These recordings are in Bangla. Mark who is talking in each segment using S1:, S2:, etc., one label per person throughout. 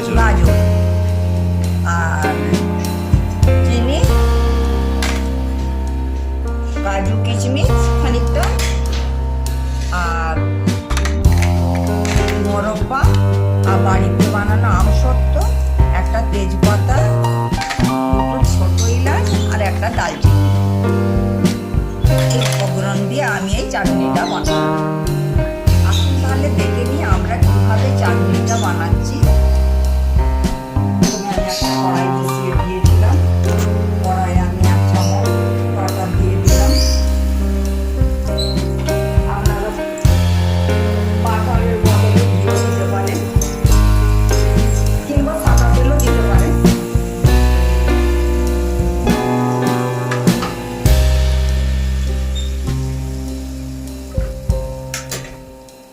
S1: গাজর
S2: গাজর আর চিনি, কাজু কিশমিশ খানিকটা, আর মোরব্বা, আর বাড়িতে বানানো আমসত্ব একটা তেজপাতা, দুটো ছোট ইলাচ, আর একটা দালচিনি। এই উপকরণ দিয়ে আমি এই চাটনিটা বানাবো।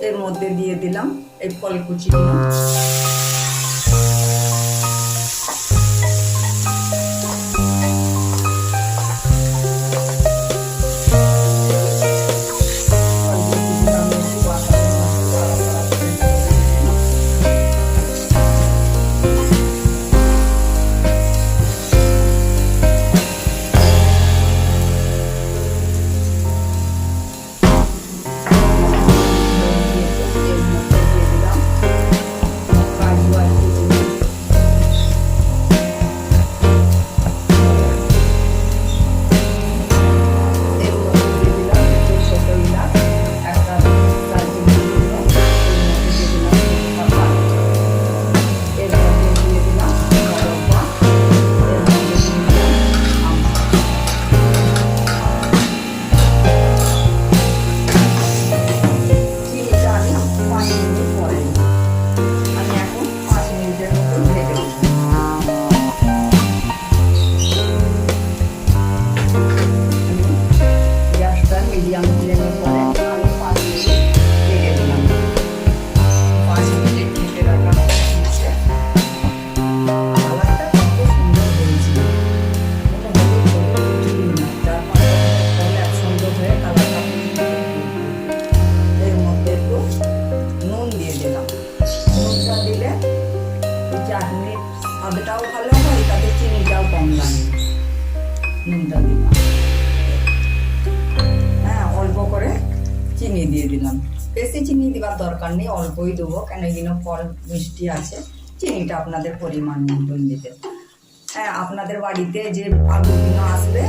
S2: এর মধ্যে দিয়ে দিলাম এই ফলকুচিগুলো নুনটা দিলাম। হ্যাঁ অল্প করে চিনি দিয়ে দিলাম। বেশি চিনি দেওয়ার দরকার নেই, অল্পই দেবো, কেন এগুলো ফল মিষ্টি আছে। চিনিটা আপনাদের পরিমাণ মতন দিতে। হ্যাঁ আপনাদের বাড়িতে যে আগুনগুলো আসবে